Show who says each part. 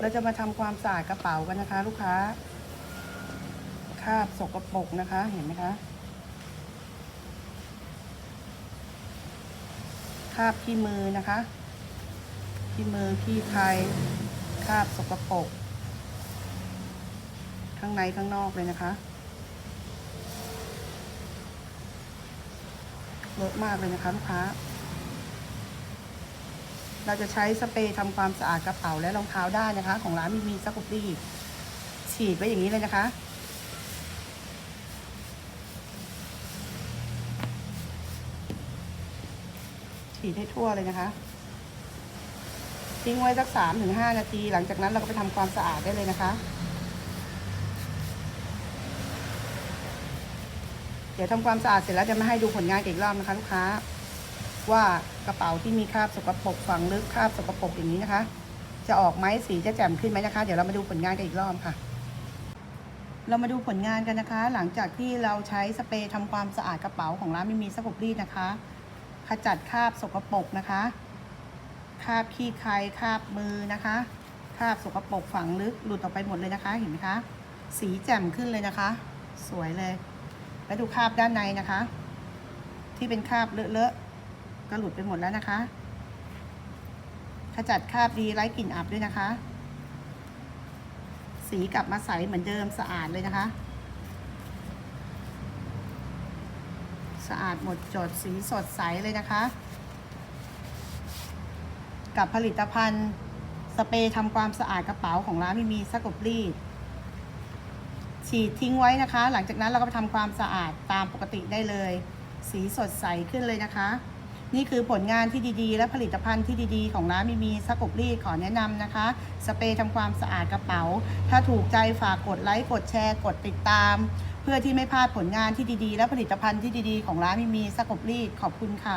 Speaker 1: เราจะมาทำความสะอาดกระเป๋ากันนะคะ ลูกค้าคราบสกปรกนะคะ เห็นไหมคะคราบขี้มือนะคะขี้มือขี้ใครคราบสกปรกข้างในข้างนอกเลยนะคะเลอะมากเลยนะคะลูกค้า เราจะใช้สเปรย์ทำความสะอาดกระเป๋าและรองเท้าได้นะคะ ของร้านมีมีซักกุตี้ฉีดไว้อย่างนี้เลยนะคะ ฉีดให้ทั่วเลยนะคะ ทิ้งไว้สักสามถึงห้านาที หลังจากนั้นเราก็ไปทำความสะอาดได้เลยนะคะ เดี๋ยวทำความสะอาดเสร็จแล้วจะมาให้ดูผลงานอีกรอบนะคะลูกค้า ว่ากระเป๋าที่มีคราบสกปรกฝังลึกคราบสกปรกอย่างนี้นะคะ จะออกไหมสีจะแจ่มขึ้นไหมนะคะ เดี๋ยวเรามาดูผลงานกันอีกรอบค่ะ เรามาดูผลงานกันนะคะ หลังจากที่เราใช้สเปรย์ทำความสะอาดกระเป๋าของร้านไม่มีสกปรีดนะคะ ขจัดคราบสกปรกนะคะคราบขี้ใครคราบมือนะคะคราบสกปรกฝังลึกหลุดออกไปหมดเลยนะคะ เห็นไหมคะ สีแจ่มขึ้นเลยนะคะ สวยเลย แล้วดูคราบด้านในนะคะ ที่เป็นคราบเลอะๆ ก็หลุดไปหมดแล้วนะคะ ขจัดคราบดีไร้กลิ่นอับด้วยนะคะ สีกลับมาใสเหมือนเดิมสะอาดเลยนะคะ สะอาดหมดจดสีสดใสเลยนะคะ กับผลิตภัณฑ์สเปรย์ทำความสะอาดกระเป๋าของร้านมีมีซักกบรีดฉีดทิ้งไว้นะคะ หลังจากนั้นเราก็ไปทำความสะอาดตามปกติได้เลย สีสดใสขึ้นเลยนะคะ นี่คือผลงานที่ดีๆ และผลิตภัณฑ์ที่ดีๆ ของร้านมีมีซักกบรีดขอแนะนำนะคะ สเปรย์ทำความสะอาดกระเป๋า ถ้าถูกใจฝากกดไลค์กดแชร์กดติดตาม เพื่อที่ไม่พลาดผลงานที่ดีๆ และผลิตภัณฑ์ที่ดีๆ ของร้านมีมีซักกบรีดขอบคุณค่ะ